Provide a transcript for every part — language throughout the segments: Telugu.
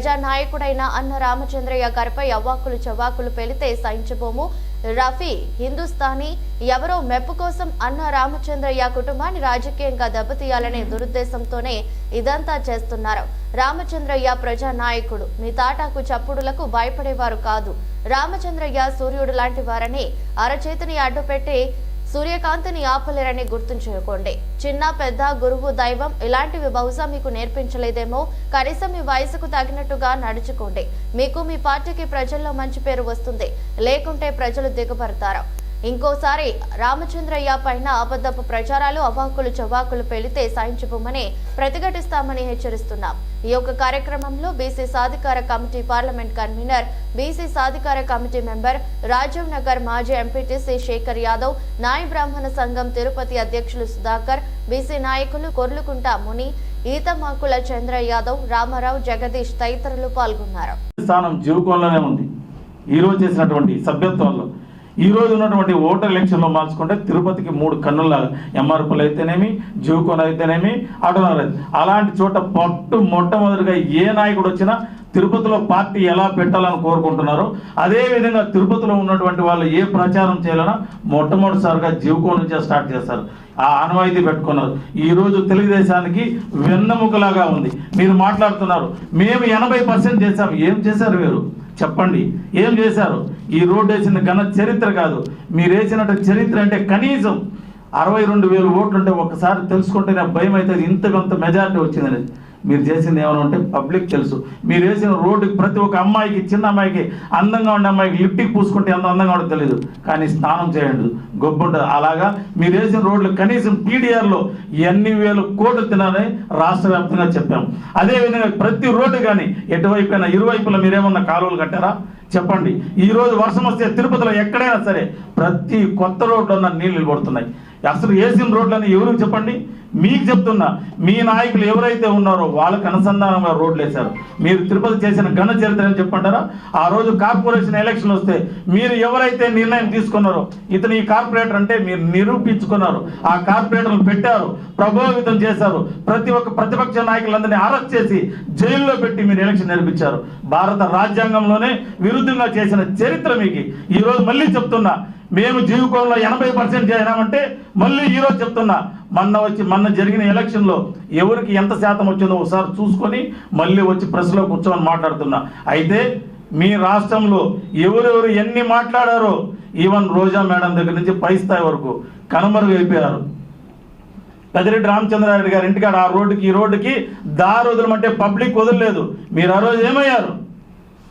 ప్రజానాయకుడైన అన్న రామచంద్రయ్య గారిపై అవ్వాకులు చవాకులు పెలితే సహించబోము. రఫీ హిందుస్థానీ ఎవరో మెప్పు కోసం అన్న రామచంద్రయ్య కుటుంబాన్ని రాజకీయంగా దెబ్బతీయాలనే దురుద్దేశంతోనే ఇదంతా చేస్తున్నారు. రామచంద్రయ్య ప్రజానాయకుడు. మీ తాటాకు చప్పుడులకు భయపడేవారు కాదు. రామచంద్రయ్య సూర్యుడు లాంటి వారని అరచేతిని అడ్డుపెట్టి సూర్యకాంతిని ఆపలేరని గుర్తుంచుకోండి చిన్న పెద్ద గురువు దైవం ఇలాంటివి బహుశా మీకు నేర్పించలేదేమో. కనీసం మీ వయసుకు తగినట్టుగా నడుచుకోండి. మీకు మీ పార్టీకి ప్రజల్లో మంచి పేరు వస్తుంది. లేకుంటే ప్రజలు దిగబడతారు. ఇంకోసారి రామచంద్రయ్య పైన అబద్ధపు ప్రచారాలు అవాకులు చవాకులు పెళితే సాయించబోమని ప్రతిఘటిస్తామని హెచ్చరిస్తున్నాం. ఈ యొక్క కార్యక్రమంలో బీసీ సాధికార కమిటీ పార్లమెంట్ కన్వీనర్ బీసీ సాధికార కమిటీ మెంబర్ రాజీవ్ నగర్ మాజీ ఎంపీటీసీ శేఖర్ యాదవ్ నాయ బ్రాహ్మణ సంఘం తిరుపతి అధ్యక్షులు సుధాకర్ బీసీ నాయకులు కొర్లుకుంట ముని ఈతమాకుల చంద్ర యాదవ్ రామారావు జగదీష్ తదితరులు పాల్గొన్నారు. స్థానం జీవకోంలోనే ఉంది. ఈ రోజు చేసినటువంటి సభ్యత్వంలో ఈ రోజు ఉన్నటువంటి ఓటర్ ఎలక్షన్లో మార్చుకుంటే తిరుపతికి మూడు కన్నుల్లా ఎంఆర్పులు అయితేనేమి జూకోన్ అయితేనేమి అటనర్ అలాంటి చోట పట్టు మొట్టమొదటిగా ఏ నాయకుడు వచ్చినా తిరుపతిలో పార్టీ ఎలా పెట్టాలని కోరుకుంటున్నారో అదేవిధంగా తిరుపతిలో ఉన్నటువంటి వాళ్ళు ఏ ప్రచారం చేయాలన్నా మొట్టమొదటిసారిగా జీవకో నుంచే స్టార్ట్ చేస్తారు. ఆ ఆనవాయితీ పెట్టుకున్నారు. ఈరోజు తెలుగుదేశానికి వెన్నెముకలాగా ఉంది. మీరు మాట్లాడుతున్నారు. మేము ఎనభై పర్సెంట్ చేశాం. ఏం చేశారు మీరు చెప్పండి. ఏం చేశారు? ఈ రోడ్డు వేసిన ఘన చరిత్ర కాదు. మీరు వేసినట్టు చరిత్ర అంటే కనీసం అరవై రెండు వేలు ఓట్లుంటే ఒకసారి తెలుసుకుంటేనే భయం అవుతుంది ఇంత కొంత మెజారిటీ వచ్చిందని మీరు చేసింది ఏమైనా ఉంటే పబ్లిక్ తెలుసు. మీరు వేసిన రోడ్డుకి ప్రతి ఒక్క అమ్మాయికి చిన్న అమ్మాయికి అందంగా ఉండే అమ్మాయికి లిప్టిక్ పూసుకుంటే ఎంత అందంగా ఉండదు తెలియదు కానీ స్నానం చేయండి. గొప్ప ఉంటుంది. అలాగా మీరు వేసిన రోడ్లు కనీసం టీడీఆర్లో ఎన్ని వేలు కోట్లు తినాలని రాష్ట్ర వ్యాప్తంగా చెప్పాం. అదేవిధంగా ప్రతి రోడ్డు కానీ ఎటువైపున ఇరువైపులా మీరేమన్నా కాలువలు కట్టారా? చెప్పండి. ఈ రోజు వర్షం వస్తే తిరుపతిలో ఎక్కడైనా సరే ప్రతి కొత్త రోడ్డు ఉన్న నీళ్ళు పడుతున్నాయి అసలు ఏసీఎం రోడ్లని ఎవరికి చెప్పండి? మీకు చెప్తున్నా మీ నాయకులు ఎవరైతే ఉన్నారో వాళ్ళకి అనుసంధానంగా రోడ్లు వేశారు. మీరు తిరుపతి చేసిన ఘన చరిత్ర అని చెప్పంటారా? ఆ రోజు కార్పొరేషన్ ఎలక్షన్ వస్తే మీరు ఎవరైతే నిర్ణయం తీసుకున్నారో ఇతను ఈ కార్పొరేటర్ అంటే మీరు నిరూపించుకున్నారు. ఆ కార్పొరేటర్లు పెట్టారు ప్రభావితం చేశారు. ప్రతి ఒక్క ప్రతిపక్ష నాయకులందరినీ అరెస్ట్ చేసి జైల్లో పెట్టి మీరు ఎలక్షన్ నడిపించారు. భారత రాజ్యాంగంలోనే విరుద్ధంగా చేసిన చరిత్ర మీకు. ఈరోజు మళ్ళీ చెప్తున్నా మేము జీవితంలో ఎనభై పర్సెంట్ చేసినామంటే మళ్ళీ ఈరోజు చెప్తున్నా మొన్న వచ్చి మొన్న జరిగిన ఎలక్షన్లో ఎవరికి ఎంత శాతం వచ్చిందో ఒకసారి చూసుకొని మళ్ళీ వచ్చి ప్రెస్లో కూర్చొని మాట్లాడుతున్నా. అయితే మీ రాష్ట్రంలో ఎవరెవరు ఎన్ని మాట్లాడారో ఈవెన్ రోజా మేడం దగ్గర నుంచి పై స్థాయి వరకు కనుమరుగైపోయారు పెద్దిరెడ్డి రామచంద్రారెడ్డి గారి ఇంటికాడ ఆ రోడ్డుకి ఈ రోడ్డుకి దారి వదలమంటే పబ్లిక్ వదలలేదు. మీరు ఆ రోజు ఏమయ్యారు?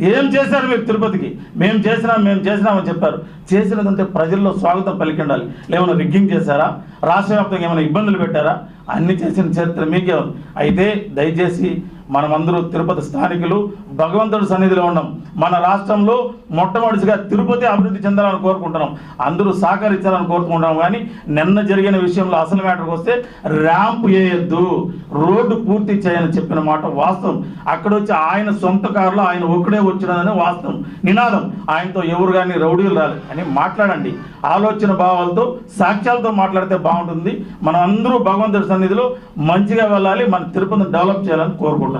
ఏం చేశారు మీరు తిరుపతికి? మేము చేసినాం మేము చేసినామని చెప్పారు. చేసినదంటే ప్రజల్లో స్వాగతం పలికి ఉండాలి ఏమైనా రిగ్గింగ్ చేశారా? రాష్ట్ర వ్యాప్తంగా ఏమైనా ఇబ్బందులు పెట్టారా? అన్ని చేసిన చరిత్ర మీకే ఉంది. అయితే దయచేసి మనమందరూ తిరుపతి స్థానికులు భగవంతుడి సన్నిధిలో ఉన్నాం. మన రాష్ట్రంలో మొట్టమొదటిగా తిరుపతి అభివృద్ధి చెందాలని కోరుకుంటున్నాం. అందరూ సహకరించాలని కోరుకుంటున్నాం కానీ నిన్న జరిగిన విషయంలో అసలు మ్యాటర్కి వస్తే ర్యాంప్ వేయొద్దు రోడ్డు పూర్తి చేయని చెప్పిన మాట వాస్తవం. అక్కడ వచ్చి ఆయన సొంత కారులో ఆయన ఒక్కడే వచ్చినదని వాస్తవం. నినాదం. ఆయనతో ఎవరు కానీ రౌడీలు రాలి అని మాట్లాడండి. ఆలోచన భావాలతో సాక్ష్యాలతో మాట్లాడితే బాగుంటుంది. మనం అందరూ భగవంతుడి సన్నిధిలో మంచిగా వెళ్ళాలి. మన తిరుపతిని డెవలప్ చేయాలని కోరుకుంటున్నాం.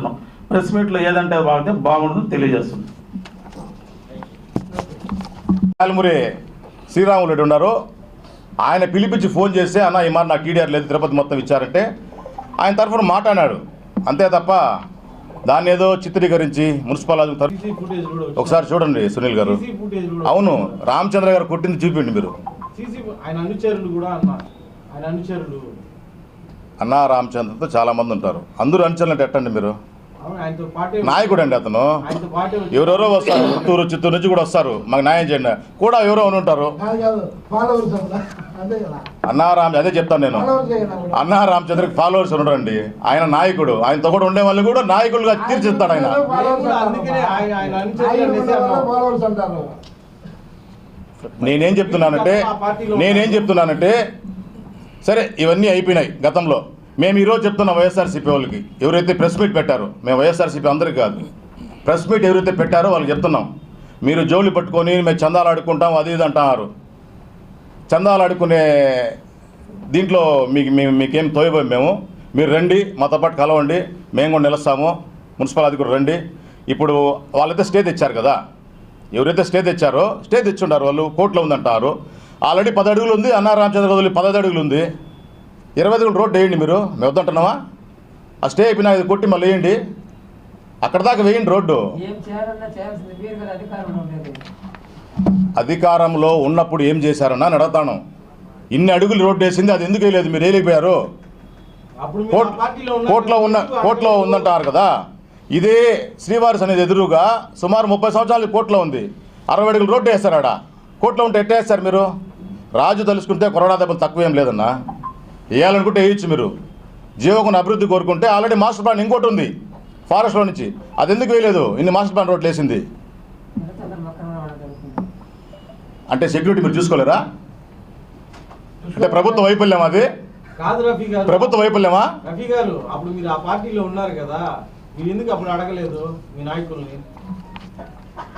ప్రెస్ మీట్లో ఏదంటే బాగుంటే బాగుంటుంది తెలియజేస్తుంది. కాలమురి శ్రీరాములు రెడ్డి ఉన్నారు. ఆయన పిలిపించి ఫోన్ చేస్తే అన్న ఈ మరి నాకు టీడీఆర్ లేదు తిరుపతి మొత్తం ఇచ్చారంటే ఆయన తరఫున మాట్లాడాడు. అంతే తప్ప దాన్ని ఏదో చిత్రీకరించి మున్సిపల్. ఒకసారి చూడండి సునీల్ గారు. అవును రామచంద్ర గారు కొట్టింది చూపిండి మీరు. సీసీ ఫు- ఆయన అనుచరులు కూడా అన్నారు. ఆయన అనుచరులు. అన్నా రామచంద్రతో చాలా మంది ఉంటారు. అందరూ అంచనలు ఎట్టండి మీరు? అవును, ఆయనతో పాటే నాయకుడు అండి అతను. ఎవరెవరో వస్తారు చిత్తూరు చిత్తూరు నుంచి కూడా వస్తారు. మాకు న్యాయం చేయండి. కూడా ఎవరో అని ఉంటారు. కాదు కాదు ఫాలోవర్స్ అంతా అంతే కదా. అన్నా రామ్ అదే చెప్తాను నేను. అన్నా రామచంద్రకి ఫాలోవర్స్ ఉండరండి. ఆయన నాయకుడు. ఆయనతో కూడా ఉండే వాళ్ళు కూడా నాయకులుగా తీర్చిస్తాడు ఆయన. నేనేం చెప్తున్నానంటే నేనేం చెప్తున్నానంటే సరే ఇవన్నీ అయిపోయినాయి గతంలో. మేము ఈరోజు చెప్తున్నాం వైఎస్ఆర్సీపీ వాళ్ళకి ఎవరైతే ప్రెస్ మీట్ పెట్టారో మేము వైఎస్ఆర్సీపీ అందరికీ కాదు. ప్రెస్ మీట్ ఎవరైతే పెట్టారో వాళ్ళకి చెప్తున్నాం. మీరు జోలి పట్టుకొని మేము చందాలు ఆడుకుంటాం అది ఇది అంటున్నారు. చందాలు ఆడుకునే దీంట్లో మీకు మీకేం తోయబోయి మేము. మీరు రండి మాతో పాటు కలవండి మేము కూడా నిలుస్తాము. మున్సిపల్ అధికారులు రండి. ఇప్పుడు వాళ్ళైతే స్టే తెచ్చారు కదా. ఎవరైతే స్టే తెచ్చారో స్టే తెచ్చుంటారు వాళ్ళు కోర్టులో ఉందంటారు. ఆల్రెడీ పది అడుగులు ఉంది అన్నా రామచంద్ర వదిలి పదహైదు అడుగులు ఉంది. ఇరవై అడుగులు రోడ్డు వేయండి మీరు మేము వద్దంటున్నావా ఆ స్టే అయిపోయినా ఇది కొట్టి మళ్ళీ వేయండి. అక్కడ దాకా వేయండి రోడ్డు. అధికారంలో ఉన్నప్పుడు ఏం చేశారన్నా అని అడుగుతాను ఇన్ని అడుగులు రోడ్డు వేసింది అది ఎందుకు వేయలేదు? మీరు వేయలేకపోయారు. కోర్టులో ఉన్న అడగలేదు? ఉందంటారు కదా? ఇదే శ్రీవారిస్ అనేది ఎదురుగా సుమారు ముప్పై సంవత్సరాలు కోర్టులో ఉంది. అరవై అడుగులు రోడ్డు వేస్తారు ఆడ. కోర్టులో ఉంటే ఎట్టేస్తారు మీరు? రాజు తలుచుకుంటే కొరడా దెబ్బలు తక్కువ ఏం లేదన్నా. వేయాలనుకుంటే వేయచ్చు మీరు. జీవకుని అభివృద్ధి కోరుకుంటే ఆల్రెడీ మాస్టర్ ప్లాన్ ఇంకోటి ఉంది. ఫారెస్ట్లో నుంచి. అది ఎందుకు వేయలేదు? ఇన్ని మాస్టర్ ప్లాన్ రోడ్లు వేసింది. అంటే సెక్యూరిటీ మీరు చూసుకోలేరా? అంటే ప్రభుత్వ వైఫల్యం అది? ప్రభుత్వ వైఫల్యమా? రఫీ గారు అప్పుడు మీరు ఆ పార్టీలో ఉన్నారు కదా. మీరు ఎందుకు అప్పుడు అడగలేదు మీ నాయకుల్ని?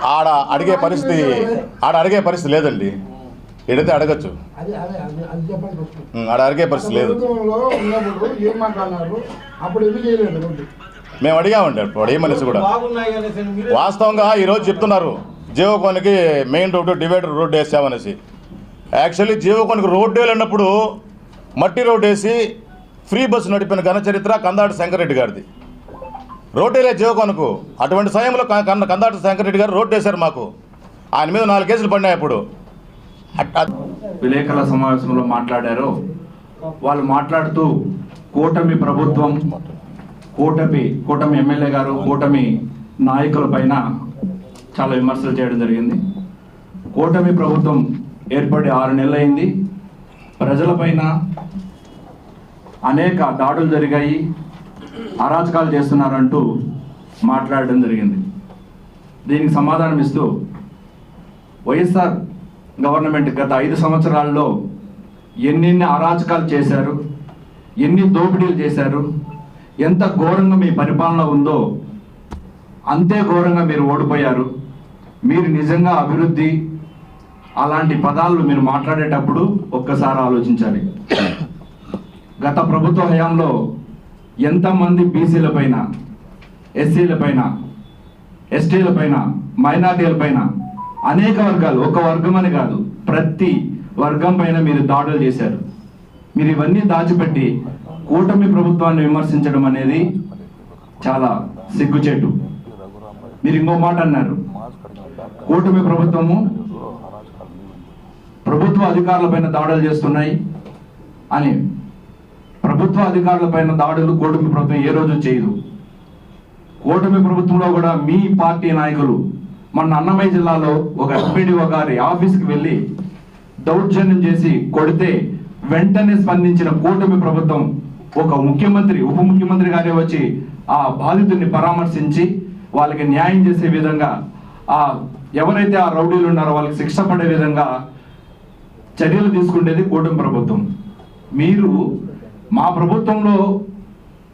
ఆడ అడిగే పరిస్థితి ఆడ అడిగే పరిస్థితి లేదండి. ఏడైతే అడగచ్చు. ఆడ అడిగే పరిస్థితి లేదు. మేము అడిగామండి అప్పుడు ఏమనేసి కూడా. వాస్తవంగా ఈరోజు చెప్తున్నారు జీవకోనికి మెయిన్ రోడ్డు డివైడర్ రోడ్డు వేసామనేసి. యాక్చువల్లీ జీవకోనికి రోడ్డు వెళ్ళినప్పుడు మట్టి రోడ్డు వేసి ఫ్రీ బస్సు నడిపిన ఘన చరిత్ర కందాటి శంకరెడ్డి గారిది. రోడ్డు వేలే జీవకోనకు. అటువంటి సమయంలో కందాటి శంకరెడ్డి గారు రోడ్డు వేశారు మాకు. ఆయన మీద నాలుగు కేసులు పడినాయి అప్పుడు. హఠాత్ విలేకరుల సమావేశంలో మాట్లాడారో వాళ్ళు మాట్లాడుతూ కూటమి ప్రభుత్వం కూటమి కూటమి ఎమ్మెల్యే గారు కూటమి నాయకుల పైన చాలా విమర్శలు చేయడం జరిగింది. కూటమి ప్రభుత్వం ఏర్పడి ఆరు నెలలైంది. ప్రజలపైన అనేక దాడులు జరిగాయి. అరాచకాలు చేస్తున్నారంటూ మాట్లాడడం జరిగింది. దీనికి సమాధానం ఇస్తూ వైఎస్ఆర్ గవర్నమెంట్ గత ఐదు సంవత్సరాల్లో ఎన్నెన్ని అరాచకాలు చేశారు ఎన్ని దోపిడీలు చేశారు ఎంత ఘోరంగా మీ పరిపాలన ఉందో అంతే ఘోరంగా మీరు ఓడిపోయారు. మీరు నిజంగా అభివృద్ధి అలాంటి పదాలు మీరు మాట్లాడేటప్పుడు ఒక్కసారి ఆలోచించాలి. గత ప్రభుత్వ హయాంలో ఎంతమంది బీసీలపైన పైన ఎస్సీల పైన అనేక వర్గాలు ఒక వర్గం అని కాదు ప్రతి వర్గం పైన మీరు దాడులు చేశారు. మీరు ఇవన్నీ దాచిపెట్టి కూటమి ప్రభుత్వాన్ని విమర్శించడం అనేది చాలా సిగ్గుచేటు. మీరు ఇంకో మాట అన్నారు. కూటమి ప్రభుత్వము ప్రభుత్వ అధికారులపైన దాడులు చేస్తున్నాయి అని. ప్రభుత్వ అధికారులపైన దాడులు కూటమి ప్రభుత్వం ఏ రోజు చేయదు. కూటమి ప్రభుత్వంలో కూడా మీ పార్టీ నాయకులు మన అన్నమయ్య జిల్లాలో ఒక ఎంపీడీఓ గారి ఆఫీస్కి వెళ్ళి దౌర్జన్యం చేసి కొడితే వెంటనే స్పందించిన కూటమి ప్రభుత్వం ఒక ముఖ్యమంత్రి ఉప ముఖ్యమంత్రి గారే వచ్చి ఆ బాధితుడిని పరామర్శించి వాళ్ళకి న్యాయం చేసే విధంగా ఆ ఎవరైతే ఆ రౌడీలు ఉన్నారో వాళ్ళకి శిక్ష పడే విధంగా చర్యలు తీసుకునేది కూటమి ప్రభుత్వం. మీరు మా ప్రభుత్వంలో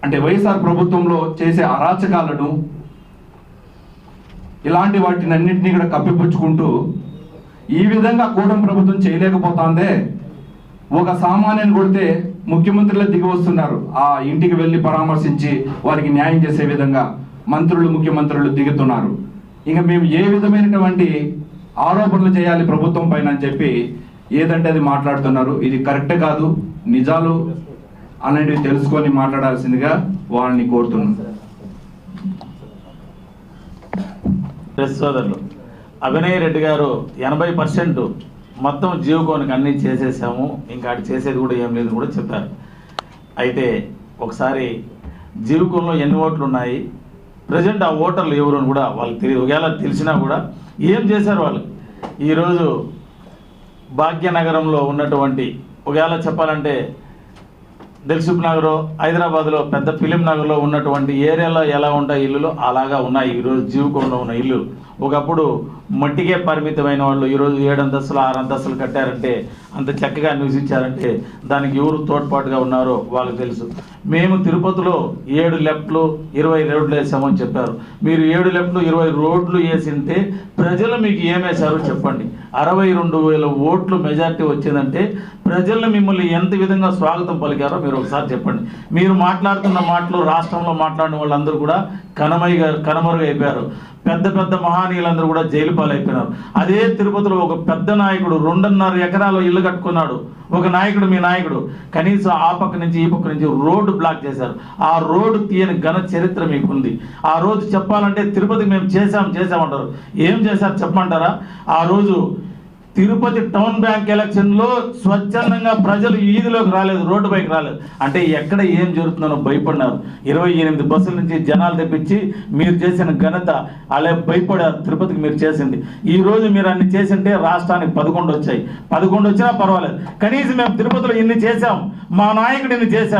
అంటే వైఎస్ఆర్ ప్రభుత్వంలో చేసే అరాచకాలను ఇలాంటి వాటిని అన్నింటినీ కూడా కప్పిపుచ్చుకుంటూ ఈ విధంగా కూటమి ప్రభుత్వం చేయలేకపోతాందే. ఒక సామాన్యుని కొడితే ముఖ్యమంత్రులే దిగి వస్తున్నారు. ఆ ఇంటికి వెళ్ళి పరామర్శించి వారికి న్యాయం చేసే విధంగా మంత్రులు ముఖ్యమంత్రులు దిగుతున్నారు. ఇంకా మేము ఏ విధమైనటువంటి ఆరోపణలు చేయాలి ప్రభుత్వం పైన అని చెప్పి ఏదంటే అది మాట్లాడుతున్నారు. ఇది కరెక్ట్ కాదు నిజాలు అనేటివి తెలుసుకొని మాట్లాడాల్సిందిగా వాళ్ళని కోరుతున్నాను ప్రెస్ సోదరులు అభినయ్ రెడ్డి గారు ఎనభై పర్సెంట్ మొత్తం జీవకోనికి అన్నీ చేసేసాము. ఇంకా అటు చేసేది కూడా ఏం లేదు కూడా చెప్పారు. అయితే ఒకసారి జీవకంలో ఎన్ని ఓట్లు ఉన్నాయి? ప్రజెంట్ ఆ ఓటర్లు ఎవరు అని కూడా వాళ్ళకి తెలియదు ఒకవేళ తెలిసినా కూడా ఏం చేశారు వాళ్ళు? ఈరోజు భాగ్యనగరంలో ఉన్నటువంటి ఒకవేళ చెప్పాలంటే దిల్సుఖ్ నగర్ హైదరాబాద్లో పెద్ద ఫిలిం నగర్లో ఉన్నటువంటి ఏరియాలో ఎలా ఉంటాయి ఇల్లులు? అలాగా ఉన్నాయి. ఈరోజు జీవకుండా ఉన్న ఇల్లు ఒకప్పుడు మట్టికే పరిమితమైన వాళ్ళు ఈరోజు ఏడు అంతస్తులు ఆరు అంతస్తులు కట్టారంటే అంత చక్కగా నివసించారంటే దానికి ఎవరు తోడ్పాటుగా ఉన్నారో వాళ్ళకి తెలుసు. మేము తిరుపతిలో ఏడు లెఫ్ట్లు ఇరవై రోడ్లు వేసామని చెప్పారు. మీరు ఏడు లెఫ్ట్లు ఇరవై రోడ్లు వేసింటే ప్రజలు మీకు ఏమేశారో చెప్పండి. అరవై రెండు వేల ఓట్లు మెజార్టీ వచ్చిందంటే ప్రజలు మిమ్మల్ని ఎంత విధంగా స్వాగతం పలికారో మీరు ఒకసారి చెప్పండి. మీరు మాట్లాడుతున్న మాటలు రాష్ట్రంలో మాట్లాడిన వాళ్ళందరూ కూడా కనమయ్య కనుమరుగు అయిపోయారు పెద్ద పెద్ద మహానీయులందరూ కూడా జైలు పాలైపోయినారు. అదే తిరుపతిలో ఒక పెద్ద నాయకుడు రెండున్నర ఎకరాలు ఇల్లు కట్టుకున్నాడు. ఒక నాయకుడు మీ నాయకుడు. కనీసం ఆ పక్క నుంచి ఈ పక్క నుంచి రోడ్డు బ్లాక్ చేశారు. ఆ రోడ్డు తీయని ఘన చరిత్ర మీకుంది. ఆ రోజు చెప్పాలంటే తిరుపతికి మేము చేశాం చేశామంటారు. ఏం చేశారు చెప్పమంటారా? ఆ రోజు తిరుపతి టౌన్ బ్యాంక్ ఎలక్షన్లో స్వచ్ఛందంగా ప్రజలు వీధిలోకి రాలేదు రోడ్డు పైకి రాలేదు. అంటే ఎక్కడ ఏం జరుగుతుందో భయపడినారు. ఇరవై ఎనిమిది బస్సుల నుంచి జనాలు తెప్పించి మీరు చేసిన ఘనత అలా భయపడారు తిరుపతికి మీరు చేసింది. ఈ రోజు మీరు అన్ని చేసింటే రాష్ట్రానికి పదకొండు వచ్చాయి. పదకొండు వచ్చినా పర్వాలేదు. కనీసం మేము తిరుపతిలో ఇన్ని చేశాం. మా నాయకుడు ఇన్ని చేశాం